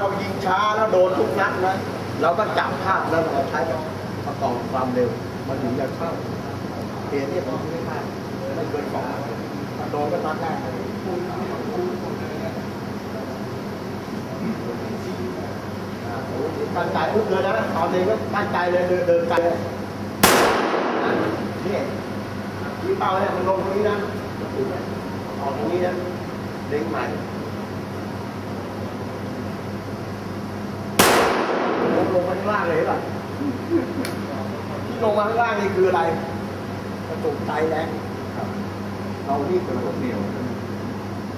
เรายิงช้าแล้วโดนทุกนัดนะเราก็จับภาพแล้วเราใช้ประกอบความเร็ว มันถึงจะเข้าเหตุที่ผมไม่พลาดไม่เกินสองนัดถ้าโดนก็นัดแรกเลยอ่าโอ้โหตั้งใจพุกเลยนะตอนนี้ก็ตั้งใจเลยเดินเดินไกลเลยอะนี่ที่เป้าเนี่ยมันลงตรงนี้นะออกตรงนี้นะเด้งใหม่ ลงลงมาข้างล่างเลยป่ะที่ลงมาข้างล่างนี่คืออะไร กระตุกใจแรงเรานี่เป็นรถเหนียว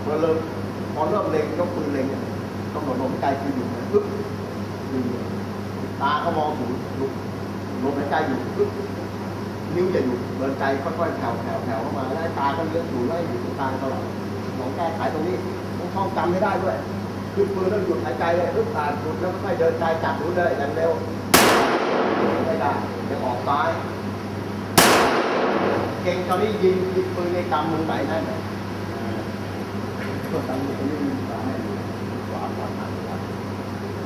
พอเริ่มพอเริ่มเล็งก็ปืนเล็งเนี่ยกำหนดลมหายใจคืออยู่นะปึ๊บอยู่ตาก็มองถึงลุกลมหายใจอยู่ปึ๊บนิ้วจะอยู่เดินใจค่อยๆแผ่วแผ่วแผ่วเข้ามาแล้วตาก็เลี้ยงอยู่แล้วอยู่ตรงกลางตลอดลองแก้ไขตรงนี้ต้องท่องจำให้ได้ด้วย คือปืนแล้วหยุดหายใจเลยปึ๊บตาหยุดแล้วค่อยเดินใจจับรู้เลยอย่างเร็วไม่ได้ยังออกซ้ายเก่งตอนนี้ยิงยิงปืนในกำมือไหนได้ไหมก็กำมือตรงนี้มือขวาไม่อยู่ขวาขวาขวาขวา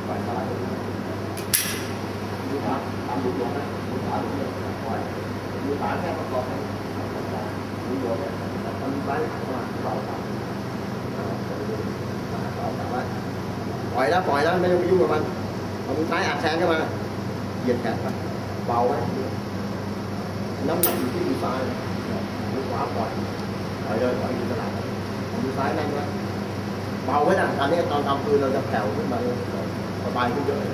ขวาซ้ายมือขวาตามดูลงนะมือขวาลงเลยปล่อยมือขวาแค่ประกอบให้มือโยนเนี่ยทำซ้ายเข้ามาเบาต่ำเบาต่ำไว้ ปล่อยแล้วปล่อยแล้วไม่ต้องไปยุ่งกับมันเอามือซ้ายอัดแทงเข้ามาเหยียดแขนไปเบาไว้น้ำหนักอยู่ที่มือซ้ายมือขวาปล่อยปล่อยเลยปล่อยอยู่ตลาดมือซ้ายนั่นไว้เบาไว้นะตอนนี้ตอนทำปืนเราจะแผ่วขึ้นมาเลยสบายขึ้นเยอะเลย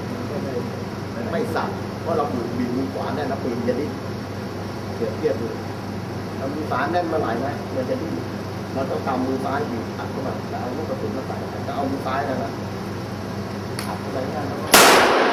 ไม่สั่นเพราะเราอยู่บีมือขวาแน่นแล้วปืนจะดิ้นเปรียบเทียบดูถ้ามือซ้ายแน่นมื่อไหร่นะมันจะดิ้นเราต้องทำมือซ้ายบีบอัดเข้ามาแต่เอาลูกกระสุนมาใส่แต่เอามือซ้ายนั่นแหละ học đấy là nó